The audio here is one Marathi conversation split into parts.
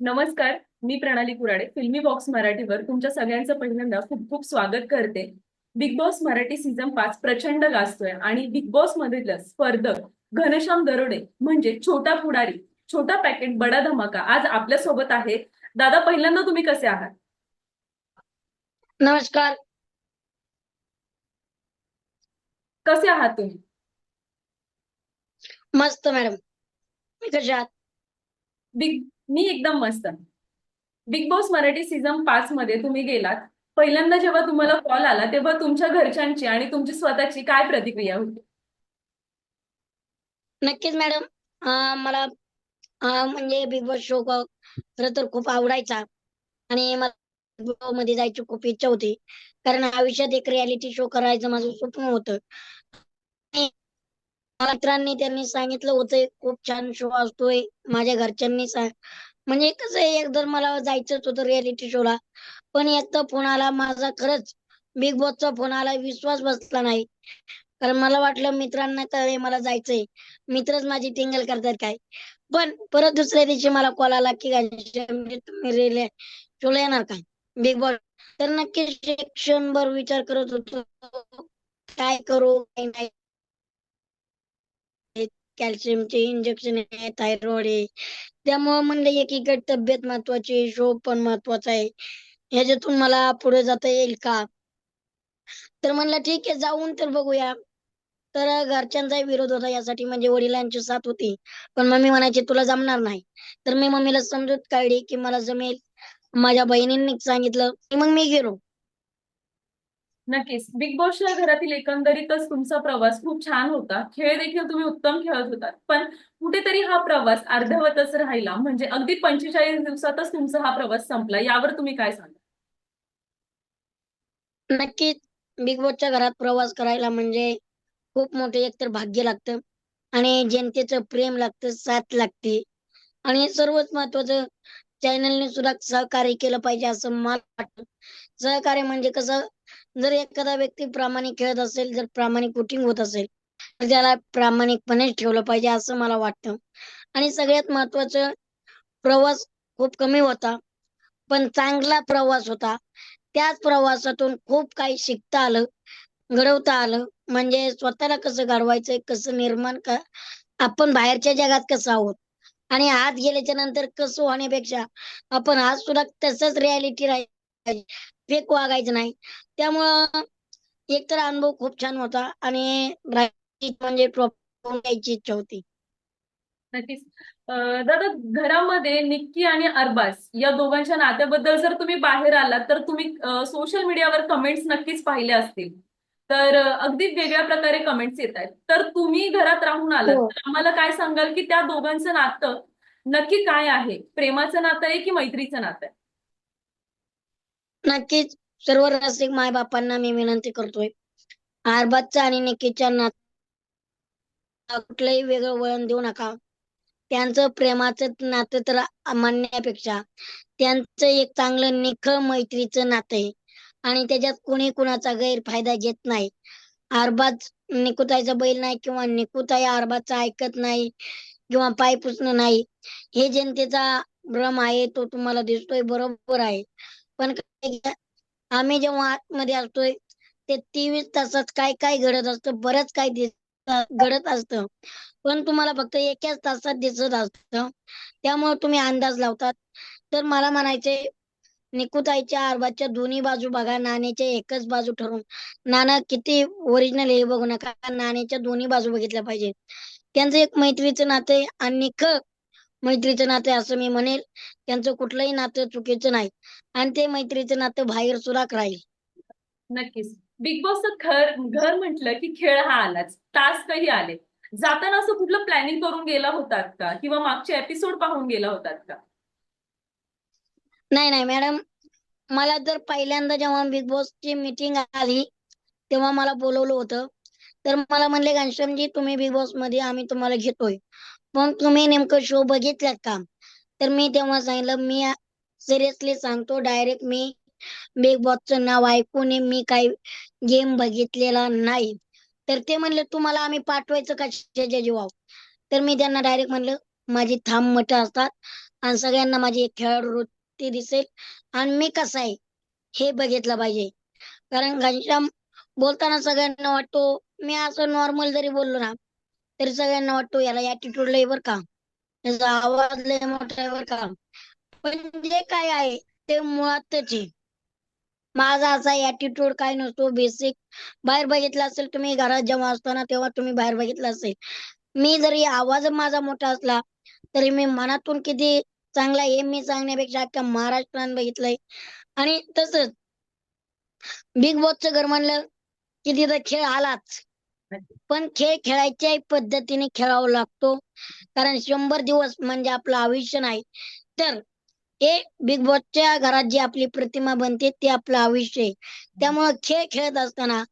नमस्कार मी प्रणाली कुराडे फिल्मी बॉक्स मराठीवर तुमच्या सगळ्यांचं पहिल्यांदा खूप खूप स्वागत करते. बिग बॉस मराठी सीझन पाच प्रचंड गाजतोय आणि बिग बॉस मधील स्पर्धक घनश्याम दरोडे म्हणजे छोटा पुढारी छोटा पॅकेट बडा धमाका आज आपल्यासोबत आहे. दादा पहिल्यांदा तुम्ही कसे आहात? नमस्कार. कसे आहात तुम्ही? मस्त मॅडम. आहात? बिग मी एकदम मस्त. बिग बॉस मराठी सीझन पाच मध्ये तुम्ही गेलात. पहिल्यांदा जेव्हा तुम्हाला कॉल आला तेव्हा तुमच्या घरच्यांची आणि तुमची स्वतःची काय प्रतिक्रिया होती? नक्कीच मॅडम. मला म्हणजे बिग बॉस शो खरं तर खूप आवडायचा. आणि मला मध्ये जायची खूप इच्छा होती. कारण आयुष्यात एक रियालिटी शो करायचं माझं स्वप्न होतं. मित्रांनी त्यांनी सांगितलं होतं खूप छान शो असतोय माझ्या घरच्यांनी सांग म्हणजे कसं आहे एकदा मला जायचंच होतं रियालिटी शोला पण एकदा फोन आला माझा खरंच बिग बॉसचा फोन आला विश्वास बसला नाही. कारण मला वाटलं मित्रांना कळे मला जायचंय मित्रच माझी टिंगल करतात काय. पण परत दुसऱ्या दिवशी मला कॉल आला की तुम्ही रिले शोला येणार काय? बिग बॉस तर नक्की क्षणभर विचार करत होतो काय करू काय नाही? कॅल्शियमचे इंजेक्शन आहे थायरॉइड आहे. त्यामुळे म्हणलं एकीकडे तब्येत महत्वाची शो पण महत्त्वाचा आहे. ह्याच्यातून मला पुढे जाता येईल का? तर म्हणलं ठीक आहे जाऊन तर बघूया. तर घरच्यांचाही विरोध होता यासाठी म्हणजे वडिलांची साथ होती. पण मम्मी म्हणायची तुला जमणार नाही. तर मी मम्मीला समजूत काढली की मला जमेल. माझ्या बहिणींनी सांगितलं की मग मी गेलो. नक्कीच. बिग बॉसच्या घरातील एकंदरीतच तुमचा प्रवास खूप छान होता. खेळ देखील तुम्ही उत्तम खेळत होतात. पण कुठेतरी हा प्रवास अर्धवतच राहिला. म्हणजे अगदी पंचेचाळीस दिवसातच तुमचा हा प्रवास संपला. यावर तुम्ही काय सांगा नक्कीच. बिग बॉसच्या घरात प्रवास करायला म्हणजे खूप मोठे एकतर भाग्य लागतं आणि जनतेचं प्रेम लागतं साथ लागते. आणि सर्वच महत्वाचं चॅनलने सुद्धा सहकार्य केलं पाहिजे असं मला वाटतं. सहकार्य म्हणजे कसं जर एखादा व्यक्ती प्रामाणिक खेळत असेल जर प्रामाणिक कुटिंग होत असेल तर त्याला प्रामाणिकपणे ठेवलं पाहिजे असं मला वाटतं. आणि सगळ्यात महत्वाचं प्रवास खूप कमी होता पण चांगला प्रवास होता. त्याच प्रवासातून खूप काही शिकता आलं घडवता आलं. म्हणजे स्वतःला कसं घडवायचंय कसं निर्माण का आपण बाहेरच्या जगात कसं आहोत? आणि आत गेल्याच्यानंतर कसं होण्यापेक्षा आपण आज सुद्धा तसंच रियालिटी राहील फेक वागायचं नाही. त्यामुळं एकतर अनुभव खूप छान होता आणि म्हणजे प्रॉपर यायची इच्छा होती. नक्कीच. दादा घरामध्ये निक्की आणि अरबाज या दोघांच्या नात्याबद्दल जर तुम्ही बाहेर आलात तर तुम्ही सोशल मीडियावर कमेंट्स नक्कीच पाहिले असतील. तर अगदी वेगळ्या प्रकारे कमेंट्स येत आहेत. तर तुम्ही घरात राहून आलात हो. तर आम्हाला काय सांगाल की त्या दोघांचं नातं नक्की काय आहे? प्रेमाचं नातं आहे की मैत्रीचं नातं आहे? नक्कीच. सर्व रसिक माय बापांना मी विनंती करतोय. आरबाजचा आणि निकीच्या नात कुठलंही वेगळं वळण देऊ नका. त्यांचं प्रेमाचं नातं तर मानण्यापेक्षा त्यांचं एक चांगलं निखळ मैत्रीचं नातं आहे. आणि त्याच्यात कोणी कुणाचा गैरफायदा घेत नाही. आरबाज निकुताईचा बैल नाही किंवा निकुताई आरबाजचा ऐकत नाही किंवा पाय पुसणं नाही. हे जनतेचा भ्रम आहे तो तुम्हाला दिसतोय बरोबर आहे. पण आम्ही जेव्हा आतमध्ये असतोय ते तेवीस तासात काय काय घडत असतं बरंच काय घडत असतं. पण तुम्हाला फक्त एकाच तासात दिसत असत. त्यामुळे तुम्ही अंदाज लावतात. तर मला म्हणायचे निकुताईच्या आरबाच्या दोन्ही बाजू बघा नाण्याच्या एकच बाजू ठरवून. नाणं किती ओरिजिनल हे बघू नका. नाण्याच्या दोन्ही बाजू बघितल्या पाहिजे त्यांचं एक मैत्रीचं नातं आहे आणि ख मैत्रीचं नातं असं मी म्हणेल. त्यांचं कुठलंही नातं चुकीचं नाही. आणि ते मैत्रीचं नातं बाहेर सुद्धा राहील. नक्कीच. बिग बॉसचं घर घर म्हटलं की खेळ हा आलाच. टास्कही आले. जाताना असं कुठलं प्लॅनिंग करून गेला होतात का? किंवा मागचे एपिसोड पाहून गेला होतात का? नाही नाही मॅडम मला तर पहिल्यांदा जेव्हा बिग बॉसची मीटिंग आली तेव्हा मला बोलवलं होतं. तर मला म्हणले घनश्यामजी तुम्ही बिग बॉसमध्ये आम्ही तुम्हाला घेतोय. पण तुम्ही नेमकं शो बघितलात का? तर मी तेव्हा सांगितलं मी सिरियसली सांगतो डायरेक्ट मी बिग बॉसचं नाव ऐकून मी काही गेम बघितलेला नाही. तर ते म्हणले तुम्हाला आम्ही पाठवायचं कशाच्या जीवाव तर मी त्यांना डायरेक्ट म्हणलं माझी थांब मठ असतात आणि सगळ्यांना माझी एक खेळाडू वृत्ती दिसेल आणि मी कसं आहे हे बघितलं पाहिजे. कारण घनश्याम बोलताना सगळ्यांना वाटतो मी असं नॉर्मल जरी बोललो ना तरी सगळ्यांना वाटतो याला ऍटिट्यूड लय बर का? त्याचा आवाज लय मोठा आहे बर का? पण जे काय आहे ते मुळातच आहे. माझा असा ऍटिट्यूड काय नसतो बेसिक बाहेर बघितला असेल तुम्ही घरात जेव्हा असताना तेव्हा तुम्ही बाहेर बघितला असेल. मी जरी आवाज माझा मोठा असला तरी मी मनातून किती चांगला हे मी सांगण्यापेक्षा अख्ख्या महाराष्ट्रात बघितलंय. आणि तसंच बिग बॉसचं घर म्हणलं की तिथं खेळ आलाच. पण खेळ खेळायच्या पद्धतीने खेळावा लागतो. कारण शंभर दिवस म्हणजे आपलं आयुष्य नाही. तर हे बिग बॉसच्या घरात जी आपली प्रतिमा बनते ते आपलं आयुष्य आहे. त्यामुळे खेळ खेळत असताना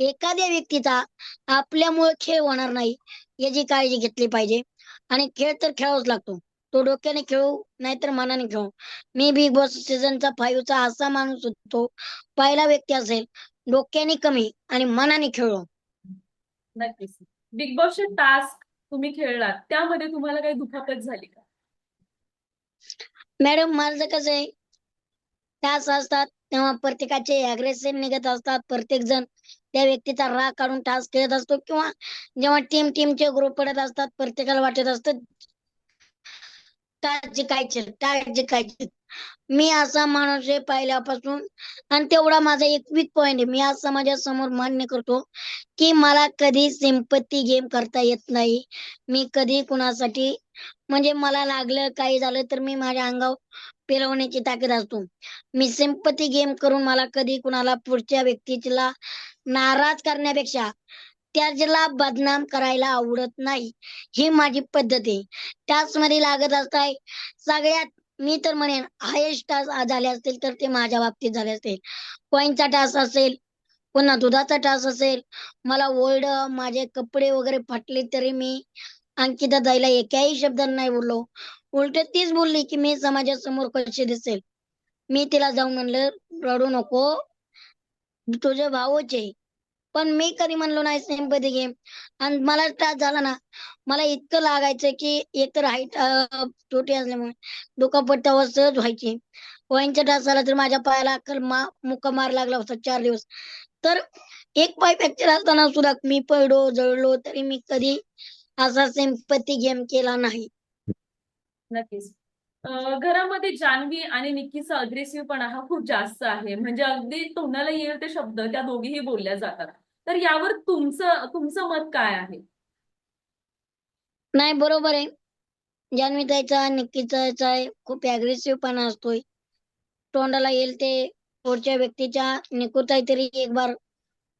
एखाद्या व्यक्तीचा आपल्यामुळे खेळ होणार नाही याची काळजी घेतली पाहिजे. आणि खेळ तर खेळावाच लागतो. तो डोक्याने खेळू नाहीतर मनाने खेळू. मी बिग बॉस सीझनचा फाईव्हचा असा माणूस होतो. पहिला व्यक्ती असेल डोक्याने कमी आणि मनाने खेळलो नक्कीच. बिग बॉसचे टास्क तुम्ही खेळलात त्यामध्ये तुम्हाला काही दुखापत झाली का? मॅडम माझं कसं आहे तास असतात तेव्हा प्रत्येकाचे अग्रेसिव्ह निघत असतात. प्रत्येक जण त्या व्यक्तीचा राग काढून टास्क खेळत असतो किंवा जेव्हा टीम टीमचे ग्रुप पडत असतात प्रत्येकाला वाटत असतं तास जिंकायचे टास्क जिंकायचे मी असा माणूस आहे पहिल्यापासून आणि तेवढा माझा एक वीक पॉइंट आहे. मी आज समाजासमोर मान्य करतो की मला कधी सिंपत्ती गेम करता येत नाही. मी कधी कुणासाठी म्हणजे मला लागलं काही झालं तर मी माझ्या अंगावर पेलवण्याची ताकद असतो. मी सिंपती गेम करून मला कधी कुणाला पुढच्या व्यक्तीला नाराज करण्यापेक्षा त्याला बदनाम करायला आवडत नाही. ही माझी पद्धत आहे. त्याच मध्ये लागत असताय. सगळ्यात मी तर म्हणेन हायेस्ट टास झाले असतील तर ते माझ्या बाबतीत झाले असतील. कॉईनचा टास असेल पुन्हा दुधाचा टास असेल मला ओल्ड माझे कपडे वगैरे फाटले तरी मी अंकिता जायला एकाही शब्दात नाही बोललो. उलट तीच बोलली की मी समाजासमोर कशी दिसेल? मी तिला जाऊन म्हणलं रडू नको. तुझे भाऊच आहे. पण मी कधी म्हणलो नाही सेम्पथी गेम आणि मला त्रास झाला ना मला इतकं लागायचं की एकतर हाईट छोटी असल्यामुळे दुखापट्ट्यावर सहज व्हायची. वयांच्या त्रास झाला तर माझ्या पायाला अक्कल मा मुका मार लागला होता चार दिवस. तर एक पाय फ्रॅक्चर असताना सुद्धा मी पडलो जळलो तरी मी कधी असा सेम्पथी गेम केला नाही. नक्कीच. घरामध्ये जान्हवी आणि निक्कीचा अग्रेसिव्हपणा हा खूप जास्त आहे. म्हणजे अगदी तोंडाला येईल ते शब्द त्या दोघीही बोलल्या जातात. तर यावर तुमचं तुमचं मत काय आहे? नाही बरोबर आहे. जान्हवी ताईचा निक्कीचा खूप अग्रेसिव्हपणा असतोय. तोंडाला येईल ते पुढच्या व्यक्तीच्या निकुताई तरी एक बार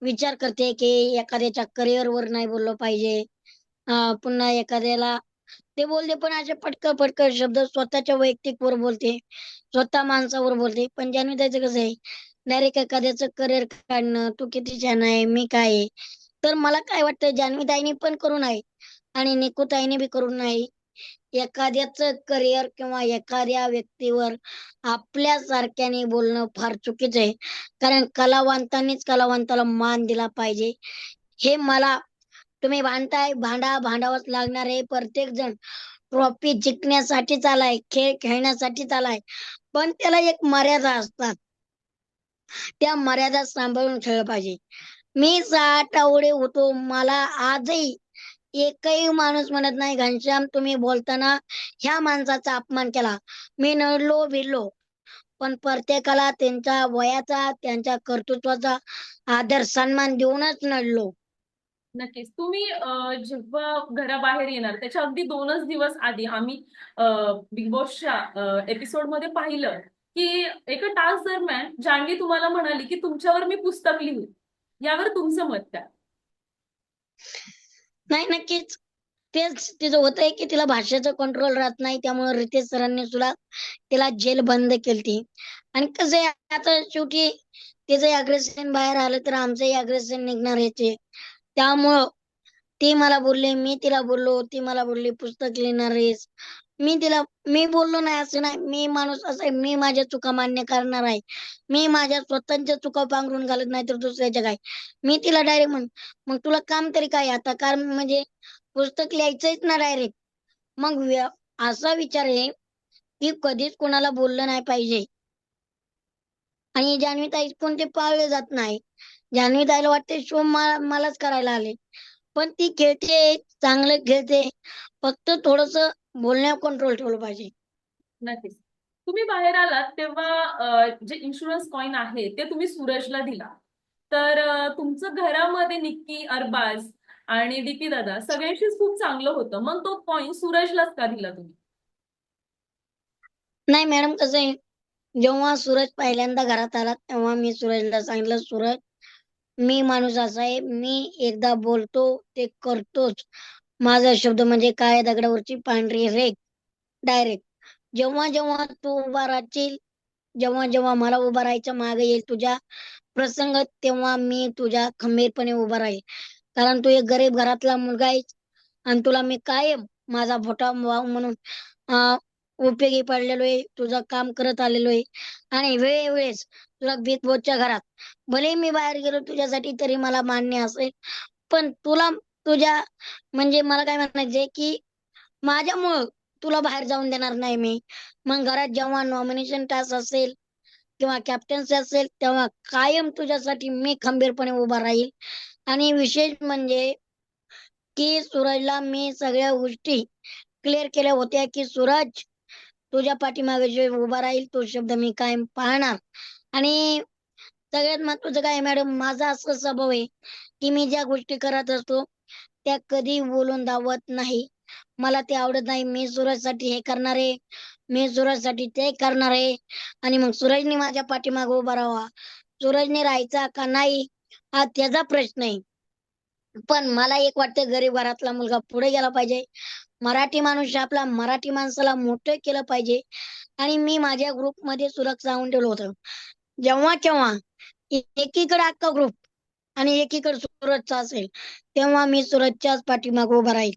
विचार करते की एखाद्याच्या करिअर वर नाही बोललं पाहिजे. पुन्हा एखाद्याला ते बोलते पण असे पटकन पटकन शब्द स्वतःच्या वैयक्तिक वर बोलते. स्वतः माणसावर बोलते. पण जान्हवी ताईचं कसं आहे डायरेक्ट एखाद्याचं करिअर काढणं तू किती छान आहे मी काय आहे? तर मला काय वाटतं जान्हवीताईने पण करू नये आणि निकुताईने बी करू नये एखाद्याच करिअर किंवा एखाद्या व्यक्तीवर आपल्या सारख्याने बोलणं फार चुकीचं आहे. कारण कलावंतांनीच कलावंताला मान दिला पाहिजे. हे मला तुम्ही भांडताय भांडा भांडावंच लागणार आहे. प्रत्येक जण ट्रॉफी जिंकण्यासाठीच आलाय खेळ खेळण्यासाठीच आलाय. पण त्याला एक मर्यादा असतात. त्या मर्यादा सांभाळून खेळलं पाहिजे. मी साठ आवडे होतो. मला आजही एकही माणूस म्हणत नाही घनश्याम तुम्ही बोलताना ह्या माणसाचा अपमान केला. मी नडलो भिरलो पण प्रत्येकाला त्यांच्या वयाचा त्यांच्या कर्तृत्वाचा आदर सन्मान देऊनच नडलो. नक्कीच. तुम्ही जेव्हा घराबाहेर येणार त्याच्या अगदी दोनच दिवस आधी आम्ही बिग बॉसच्या एपिसोडमध्ये पाहिलं. की एका टास्क दरम्यान जान्हवी तुम्हाला म्हणाली की तुमच्यावर मी पुस्तक लिहू यावर तुमचं मत काय? नाही नक्कीच. तेच तिचं होतंय की तिला भाषेचं कंट्रोल राहत नाही त्यामुळे रितेश सरांनी सुद्धा तिला जेल बंद केली आणि कसं आहे आता शेवटी तिचं अग्रेशन बाहेर आलं तर आमचंही अग्रेशन निघणार याचे. त्यामुळं ती मला बोलली मी तिला बोललो ती मला बोलली पुस्तक लिहिणार आहेस मी तिला मी बोललो नाही असं नाही. मी माणूस असं आहे. मी माझ्या चुका मान्य करणार आहे. मी माझ्या स्वतःच्या चुका पांघरून घालत नाही तर दुसऱ्याच्या काय? मी तिला डायरेक्ट म्हण मग तुला काम तरी काय आता? कारण म्हणजे पुस्तक लिहायचंच ना डायरेक्ट मग असा विचार आहे की कधीच कोणाला बोललं नाही पाहिजे. आणि जान्हवी ताई कोणते पाळले जात नाही. जान्हवी ताईला वाटते शो मलाच करायला आले. पण ती खेळते चांगलं खेळते. फक्त थोडस बोलण्यावर कंट्रोल ठेवलं पाहिजे. नक्कीच. तुम्ही बाहेर आलात तेव्हा जे इन्शुरन्स कॉइन आहे ते तुम्ही सूरजला दिला. तर तुमचं घरामध्ये निक्की अरबाज आणि डीपी दादा सगळ्यांशीच खूप चांगलं होतं. मग तो कॉइन सूरजलाच का दिला तुम्ही? नाही मॅडम कसं आहे जेव्हा सूरज पहिल्यांदा घरात आला तेव्हा मी सूरजला सांगितलं सूरज मी माणूस असा आहे मी एकदा बोलतो ते करतोच. माझा शब्द म्हणजे काय? दगडावरची पांढरी रेख. डायरेक्ट जेव्हा जेव्हा तू उभा राहशील जेव्हा जेव्हा मला उभा राहायचं मागे येईल तुझ्या प्रसंग तेव्हा मी तुझ्या खंबीरपणे उभा राहील. कारण तू एक गरीब घरातला मुलगा आहेस आणि तुला मी कायम माझा भोटा भाऊ म्हणून उपयोगी पडलेलो आहे. तुझं काम करत आलेलो आहे. आणि वेळेवेळेस तुला बिग बॉसच्या घरात. भले मी बाहेर गेलो तुझ्यासाठी तरी मला मान्य असेल पण तुला तुझ्या म्हणजे मला काय म्हणायचंय की माझ्यामुळं तुला बाहेर जाऊन देणार नाही मी. मग घरात जेव्हा नॉमिनेशन टास्क असेल किंवा कॅप्टन्सी असेल तेव्हा कायम तुझ्यासाठी मी खंबीरपणे उभा राहील. आणि विशेष म्हणजे की सूरजला मी सगळ्या गोष्टी क्लिअर केल्या होत्या की सूरज तुझ्या पाठीमागे जे उभा राहील तो शब्द मी कायम पाहणार. आणि सगळ्यात महत्वाचं काय मॅडम माझा असं स्वभाव आहे की मी ज्या गोष्टी करत असतो त्या कधी बोलून दावत नाही. मला ते आवडत नाही मी सूरजसाठी हे करणार आहे मी सूरजसाठी ते करणार आहे. आणि मग सूरजने माझ्या पाठीमागे उभा राहावा. सूरजने राहायचा का नाही हा त्याचा प्रश्न आहे. पण मला एक वाटतं गरीब घरातला मुलगा पुढे गेला पाहिजे. मराठी माणूस आपला मराठी माणसाला मोठं केलं पाहिजे. आणि मी माझ्या ग्रुपमध्ये सुरक्षा आणून ठेवलं होतं. जेव्हा केव्हा एकीकडे अख्खा ग्रुप आणि एकीकडे सुरतचा असेल तेव्हा मी सुरतच्याच पाठीमाग उभा राहील.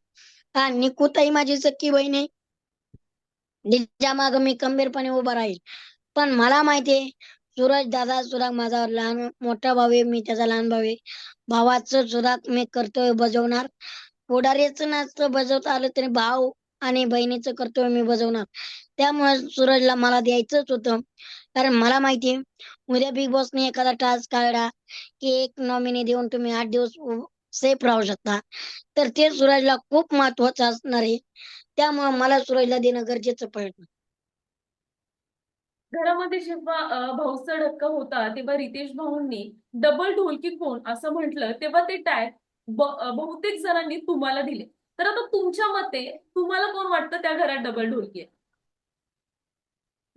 आणि निकुताई माझी सख्खी बहीण आहे. तिच्या माग मी खंबीरपणे उभा राहील. पण मला माहितीये सूरज दादा सुद्धा माझा लहान मोठा भाऊ आहे मी त्याचा लहान भाऊ आहे. भावाचं सुद्धा मी कर्तव्य बजावणार. पुढारीच नाच बजावता आलं तरी भाऊ आणि बहिणीचं कर्तव्य मी बजावणार. त्यामुळे सूरजला मला द्यायचंच होतं. कारण मला माहितीये उद्या बिग बॉसने एखादा टास्क काढला की एक नॉमिनी देऊन तुम्ही आठ दिवस सेफ राहू शकता. तर ते सूरजला खूप महत्वाचं असणार आहे. त्यामुळे मला सूरजला देणं गरजेचं पडलं. घरामध्ये जेव्हा भाऊचा धक्का होता तेव्हा रितेश भाऊंनी डबल ढोलकी कोण असं म्हटलं तेव्हा ते टॅग बहुतेक जणांनी तुम्हाला दिले. तर आता तुमच्या मते तुम्हाला कोण वाटतं त्या घरात डबल ढोलकी आहे?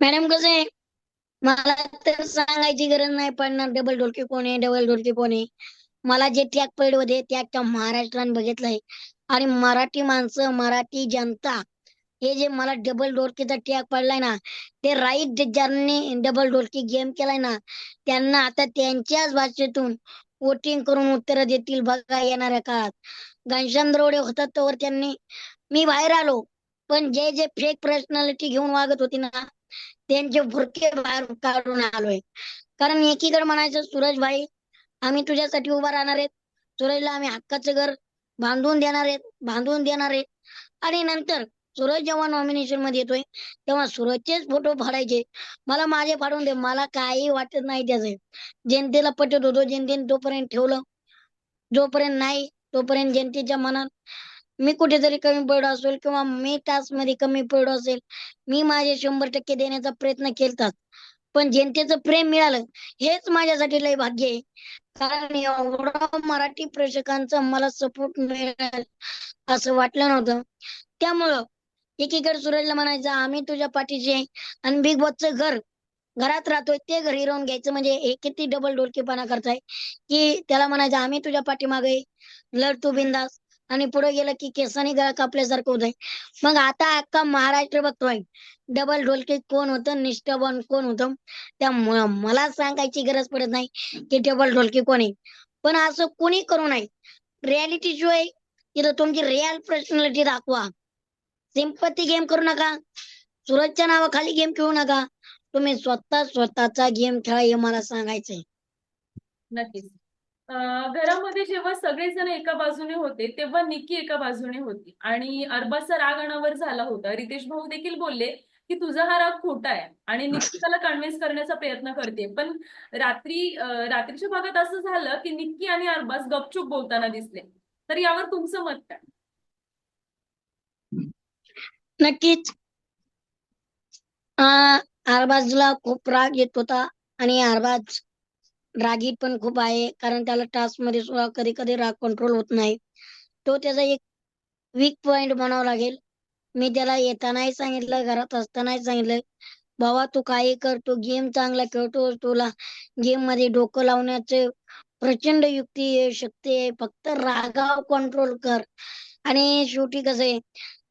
मॅडम कसं आहे मला तर सांगायची गरज नाही पडणार. डबल ढोलकी कोण आहे? डबल ढोलकी कोण आहे? मला जे टॅग पडले होते त्या अख्ख्या महाराष्ट्राने बघितलंय. आणि मराठी माणसं मराठी जनता हे जे मला डबल डोलकीचा टॅग पडलाय ना ते राईट ज्यांनी डबल डोलकी गेम केलाय ना त्यांना आता त्यांच्याच भाषेतून वोटिंग करून उत्तर देतील बघा येणाऱ्या काळात. घनश्याम द्रोडे होतात तोवर त्यांनी मी बाहेर आलो पण जे जे फेक पर्सनॅलिटी घेऊन वागत होती ना त्यांचे भुरके बाहेर काढून आलोय. कारण एकीकडे म्हणायचं सूरज भाई आम्ही तुझ्यासाठी उभा राहणार आहेत. सूरजला आम्ही हक्काचं घर बांधून देणार आहेत बांधून देणार आहेत. आणि नंतर सूरज जेव्हा नॉमिनेशनमध्ये येतोय तेव्हा सूरजचेच फोटो फाडायचे. मला माझे फाडून दे मला काही वाटत नाही त्याचे. जनतेला पटत होतो जनतेने तोपर्यंत ठेवलं. जोपर्यंत नाही तोपर्यंत जनतेच्या मनात मी कुठेतरी कमी पडलो असेल किंवा मी टास्कमध्ये कमी पडलो असेल मी माझे शंभर टक्के देण्याचा प्रयत्न केलतात पण जनतेचं प्रेम मिळालं हेच माझ्यासाठी लय भाग्य आहे. कारण एवढा मराठी प्रेक्षकांचा मला सपोर्ट मिळेल असं वाटलं नव्हतं. त्यामुळं एकीकडे सूरजला म्हणायचं आम्ही तुझ्या पाठीचे आणि बिग बॉसचं घर घरात राहतोय ते घरी राहून घ्यायचं. म्हणजे हे किती डबल डोलकेपणा करताय. की त्याला म्हणायचं आम्ही तुझ्या पाठीमागे लढ तू बिंदास. आणि पुढे गेलं की केसाने गळा कापल्यासारखं आहे मग आता अख्खा महाराष्ट्र बघतोय. डबल ढोलकी कोण होतं? निष्ठावान कोण होतं? त्यामुळं मला सांगायची गरज पडत नाही की डबल ढोलकी कोण आहे. पण असं कोणी करू नये. रियालिटी शो आहे. तिथं तुमची रिअल पर्सनॅलिटी दाखवा. सिंपती गेम करू नका. सुरजच्या नावाखाली गेम खेळू नका. तुम्ही स्वतः स्वतःचा गेम खेळा हे मला सांगायचंय. नक्कीच. घरामध्ये जेव्हा सगळेजण एका बाजूने होते तेव्हा निकी एका बाजूने होती. आणि अरबाजचा राग अनावर झाला होता. रितेश भाऊ देखील बोलले की तुझा हा राग खोटा आहे आणि निक्की. त्याला कन्व्हिन्स करण्याचा प्रयत्न करते. पण रात्री अं, रात्रीच्या भागात असं झालं की निक्की आणि अरबाज गपचूप बोलताना दिसले. तर यावर तुमचं मत काय? नक्कीच. अं, अरबाजला खूप राग येत होता आणि अरबाज रागीत पण खूप आहे कारण त्याला टास्कमध्ये सुद्धा कधी कधी राग कंट्रोल होत नाही. तो त्याचा एक वीक पॉइंट बनावा लागेल. मी त्याला येतानाही सांगितलं घरात असतानाही सांगितलं बाबा तू काही कर गेम चांगला खेळतो तुला गेममध्ये डोकं लावण्याचे प्रचंड युक्ती आहे, शक्ती. आहे फक्त रागाव कंट्रोल कर. आणि शेवटी कसं आहे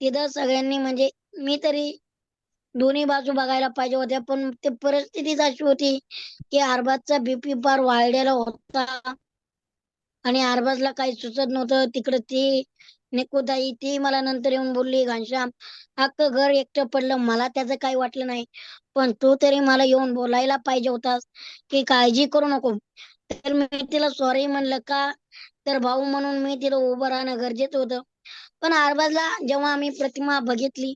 तिथं सगळ्यांनी म्हणजे मी तरी दोन्ही बाजू बघायला पाहिजे होत्या पण ते परिस्थितीच अशी होती की अरबाजचा बीपी फार वाढलेला होता आणि अरबाजला काही सुचत नव्हतं. तिकडे ती निकुदाई ती मला नंतर येऊन बोलली घनश्याम अख्ख घर एकटं पडलं मला त्याचं काही वाटलं नाही पण तू तरी मला येऊन बोलायला पाहिजे होतास की काळजी करू नको. तर मी तिला सॉरी म्हणलं का? तर भाऊ म्हणून मी तिला उभं राहणं गरजेचं होतं. पण अरबाजला जेव्हा आम्ही प्रतिमा बघितली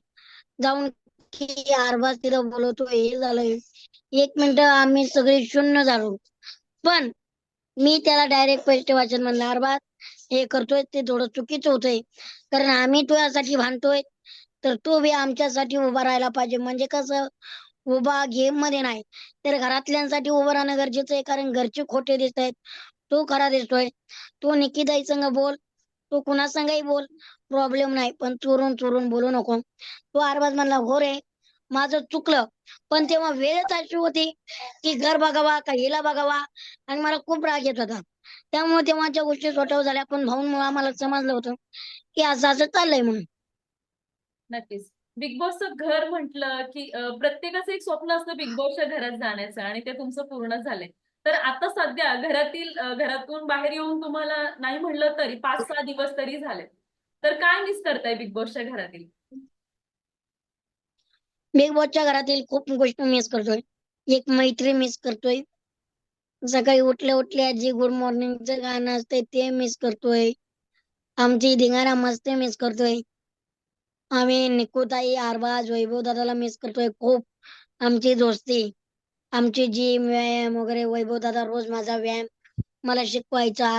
जाऊन की अरबाज तिला बोलवतो हे झालंय. एक मिनिट आम्ही सगळे शून्य झालो. पण मी त्याला डायरेक्ट पैसे वाचन म्हणलं अरबाज हे करतोय ते थोडं चुकीचं होतंय. कारण आम्ही तुझ्यासाठी भांडतोय तर तू बी आमच्यासाठी उभा राहायला पाहिजे. म्हणजे कसं उभा गेममध्ये नाही तर घरातल्यांसाठी उभं राहणं गरजेचं आहे. कारण घरचे खोटे दिसत आहेत तो खरा दिसतोय. तू निकिताई संग बोल तू कुणा संगही बोल प्रॉब्लेम नाही पण चोरून चोरून बोलू नको. तो अरबाज म्हणला हो रे माझं चुकलं. पण तेव्हा वेळच अशी होती की घर बघावा का हिला बघावा? आणि मला खूप राग येत होता. त्यामुळे तेव्हाच्या गोष्टी स्वतः झाल्या पण भाऊंमुळे आम्हाला समजलं होतं की असं असं चाललंय म्हणून. नक्कीच. बिग बॉसचं घर म्हटलं की प्रत्येकाचं एक स्वप्न असतं बिग बॉसच्या घरात जाण्याचं आणि ते तुमचं पूर्ण झालंय. तर आता सध्या घरातील घरातून बाहेर येऊन तुम्हाला नाही म्हणलं तरी पाच सहा दिवस तरी झाले. तर काय मिस करताय बिग बॉसच्या घरातील? बिग बॉसच्या घरातील खूप गोष्ट मिस करतोय. एक मैत्री मिस करतोय. सकाळी उठल्या उठल्या जी गुड मॉर्निंगचं गाणं असतंय ते मिस करतोय. आमची धिंगाणा मस्ती मिस करतोय. आम्ही निकुताई आरबाज वैभव दादाला मिस करतोय खूप. आमची दोस्ती. आमची जिम व्यायाम वगैरे वैभव दादा रोज माझा व्यायाम मला शिकवायचा.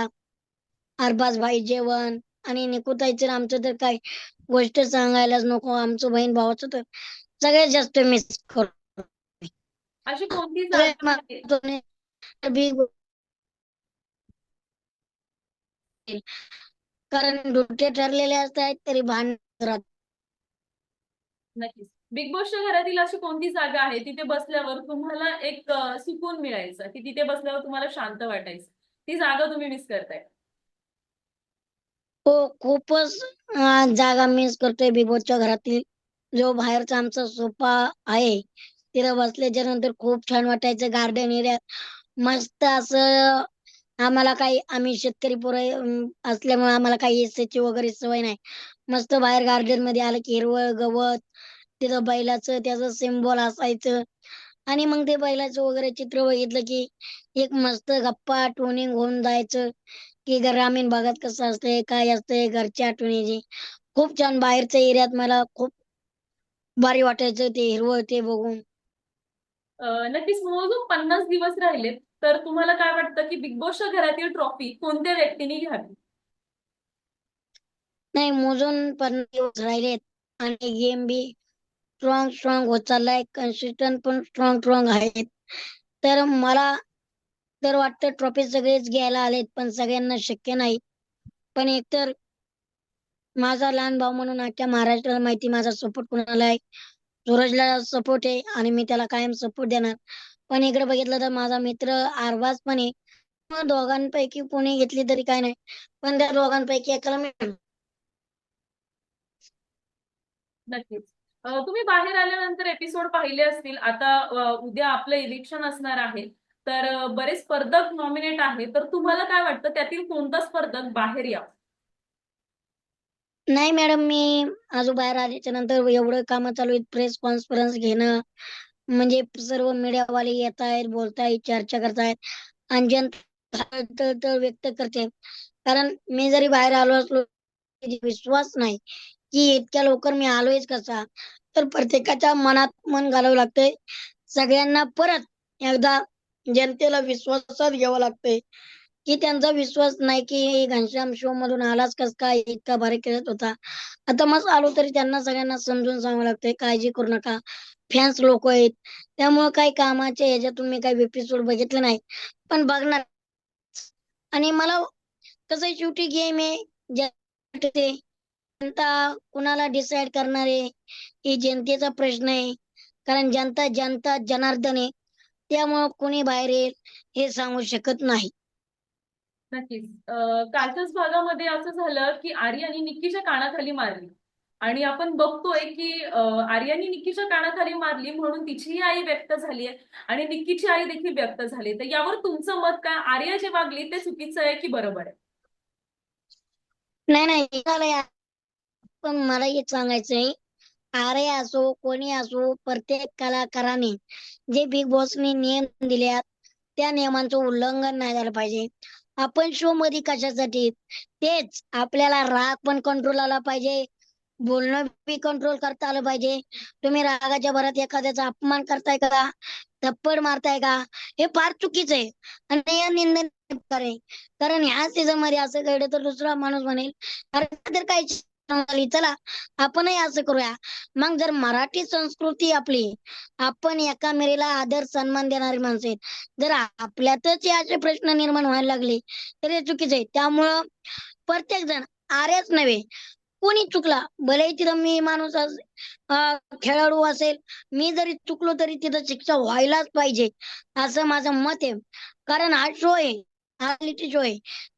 अरबाज भाई जेवण आणि निकुताईचं आमचं तर काय गोष्ट सांगायलाच नको. आमचं बहीण भावाचं तर सगळ्यात जास्त मिस करतो अशी कोणती कारण दुटे ठरलेले असतात तरी राहतात. नक्कीच. बिग बॉसच्या घरातील अशी कोणती जागा आहे? तिथे बसल्यावर तुम्हाला एक सुकून मिळायचं की तिथे बसल्यावर तुम्हाला शांत वाटायचं. ती जागा तुम्ही मिस करताय. हो खूपच जागा मिस करतोय बिग बॉसच्या घरातील. जो बाहेरचा आमचा सोफा आहे तिथं बसल्याच्या नंतर खूप छान वाटायचं. गार्डन एरिया मस्त असं आम्हाला काही आम्ही शेतकरी पोरं असल्यामुळे आम्हाला काही एसीची वगैरे सवय नाही. मस्त बाहेर गार्डनमध्ये आलं की हिरवळ गवत तिथं बैलाचं त्याचं सिम्बॉल असायचं. आणि मग ते बैलाचं वगैरे चित्र बघितलं की एक मस्त गप्पा टोनिंग होऊन जायचं. की ग्रामीण भागात कसं असतंय काय असतंय घरच्या आठवणीची खूप छान. बाहेरच्या एरियात मला खूप भारी वाटायचं ते हिरवळ ते बघून. नक्कीच. मोजून पन्नास दिवस राहिलेत. तर तुम्हाला काय वाटतं की बिग बॉसच्या घरातील ट्रॉफी कोणत्या व्यक्तीने घ्यावी? नाही मोजून पन्नास दिवस राहिलेत. आणि गेम बी स्ट्रॉंग स्ट्रॉंग होत. चाललाय कन्सिस्टंट पण स्ट्रॉंग स्ट्रॉंग आहेत. तर मला तर वाटतं ट्रॉफी सगळेच घ्यायला आलेत पण सगळ्यांना शक्य नाही. पण एकतर माझा लहान भाऊ म्हणून अख्ख्या महाराष्ट्राला माहिती माझा सपोर्ट कोणाला आहे? सूरजला सपोर्ट आहे आणि मी त्याला कायम सपोर्ट देणार. पण इकडे बघितलं तर माझा मित्र आरवाज पण आहे. दोघांपैकी कोणी घेतली तरी काय नाही. पण त्या दोघांपैकी एकाला मिळणार नक्कीच. तुम्ही बाहेर आल्यानंतर एपिसोड पाहिले असतील. आता उद्या आपलं इलेक्शन असणार आहे. तर बरेच स्पर्धक नॉमिनेट आहे तर तुम्हाला काय वाटतं? त्यातील कोणता स्पर्धक बाहेर या नाही मॅडम मी आजू बाहेर आल्याच्यानंतर एवढं काम चालू आहेत. प्रेस कॉन्फरन्स घेणं म्हणजे सर्व मीडियावाले येत आहेत बोलतायत चर्चा करतायत. आणि जनता तर- व्यक्त करते. कारण मी जरी बाहेर आलो असलो विश्वास नाही. की इतक्या लवकर मी आलोयच कसा? तर प्रत्येकाच्या मनात मन घालावं लागतंय. सगळ्यांना परत एकदा जनतेला विश्वासात घ्यावं लागतंय. की त्यांचा विश्वास नाही की घनश्याम शो मधून आलाच कस काय? इतका भारी खेळत होता. आता मग आलो तरी त्यांना सगळ्यांना समजून सांगावं लागतंय. काळजी करू नका. फॅन्स लोक आहेत. त्यामुळे काही कामाच्या ह्याच्यातून मी काही एपिसोड बघितले नाही. पण बघणार. आणि मला कसं शेवटी गेम आहे. जनता कुणाला डिसाईड करणार आहे? ही जनतेचा प्रश्न आहे. कारण जनता जनता जनार्दन आहे. त्यामुळं कोणी बाहेर येईल हे सांगू शकत नाही. नक्कीच. कालच्याच भागामध्ये असं झालं की आर्याने निक्कीच्या कानाखाली मारली. आणि आपण बघतोय की आर्याने निक्कीच्या कानाखाली मारली म्हणून तिचीही आई व्यक्त झाली आहे आणि निक्कीची आई देखील व्यक्त झाली तर यावर तुमचं मत काय? आर्या जे वागली ते चुकीचं आहे की बरोबर आहे? नाही नाही. पण मला हे सांगायचंय आरे असो कोणी असो प्रत्येक कलाकाराने जे बिग बॉसने नियम दिल्यात त्या नियमांचं उल्लंघन नाही झालं पाहिजे. आपण शो मध्ये कशासाठी? तेच आपल्याला राग पण कंट्रोल आला पाहिजे. बोलणं बी कंट्रोल करता आलं पाहिजे. तुम्ही रागाच्या भरात एखाद्याचा अपमान करताय का? थप्पड मारताय का? हे फार चुकीचं आहे. आणि या निंदन कारण ह्या सीझनमध्ये असं घडलं तर दुसरा माणूस म्हणेल अरे तर काही चला आपणही असं करूया. मग जर मराठी संस्कृती आपली आपण एका मेरीला आदर सन्मान देणारी माणसं आहेत. जर आपल्यातच हे असे प्रश्न निर्माण व्हायला लागले तर हे चुकीचं आहे. त्यामुळं प्रत्येक जण आर्याच नव्हे. कोणी चुकला भलेही तिथं मी माणूस खेळाडू असेल मी जरी चुकलो तरी तिथं शिक्षा व्हायलाच पाहिजे असं माझं मत आहे. कारण हा शो आहे हा शो आहे.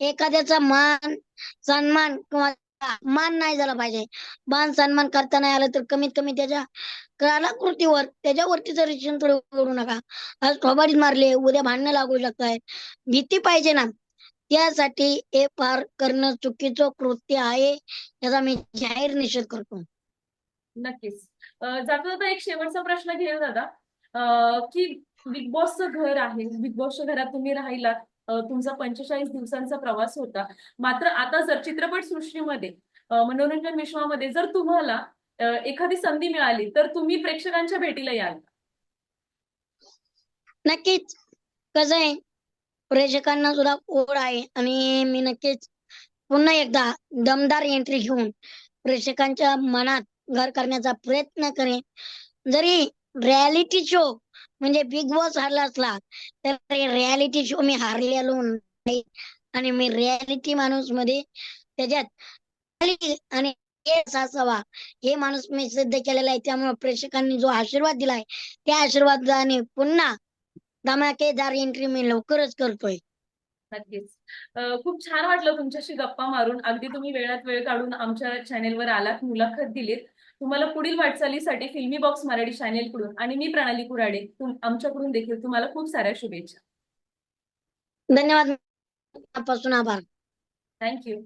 एखाद्याचा मान सन्मान किंवा मान नाही झाला पाहिजे. मान सन्मान करता नाही आलं तर कमीत कमी त्याच्या कलाकृतीवर त्याच्यावरती जर थोडं करू नका. आज थोबाडीत मारले उद्या भांडणं लागू शकतायत भीती पाहिजे ना. त्यासाठी हे पार करणं चुकीचं कृत्य आहे याचा मी जाहीर निषेध करतो. नक्कीच. अं, जाता जाता एक शेवटचा प्रश्न घेऊ दादा. की बिग बॉसचं घर आहे. बिग बॉसच्या घरात तुम्ही राहिलात. तुमचा पंचेचाळीस दिवसांचा प्रवास होता. मात्र आता जर चित्रपट सृष्टीमध्ये मनोरंजन विश्वामध्ये जर तुम्हाला एखादी संधी मिळाली तर तुम्ही प्रेक्षकांच्या भेटीला याल नक्कीच. कसं आहे प्रेक्षकांना सुद्धा ओढ आहे आणि मी नक्कीच पुन्हा एकदा दमदार एंट्री घेऊन प्रेक्षकांच्या मनात घर करण्याचा प्रयत्न करेन. जरी रियालिटी शो म्हणजे बिग बॉस हारला असला तर रियालिटी शो मी हारलेलो नाही. आणि मी रियालिटी माणूसमध्ये त्याच्यात आणि असावा हे माणूस मी सिद्ध केलेला आहे. त्यामुळे प्रेक्षकांनी जो आशीर्वाद दिलाय त्या आशीर्वादाने पुन्हा धमाकेदार एंट्री मी लवकरच करतोय. नक्कीच. खूप छान वाटलं तुमच्याशी गप्पा मारून. अगदी तुम्ही वेळात वेळ काढून आमच्या चॅनेलवर आलात मुलाखत दिलीत. तुम्हाला पुढील वाटचालीसाठी फिल्मी बॉक्स मराठी चॅनेल कडून आणि मी प्रणाली कुराडे तुम- आमच्याकडून देखील तुम्हाला खूप साऱ्या शुभेच्छा. धन्यवाद. आभार. थँक्यू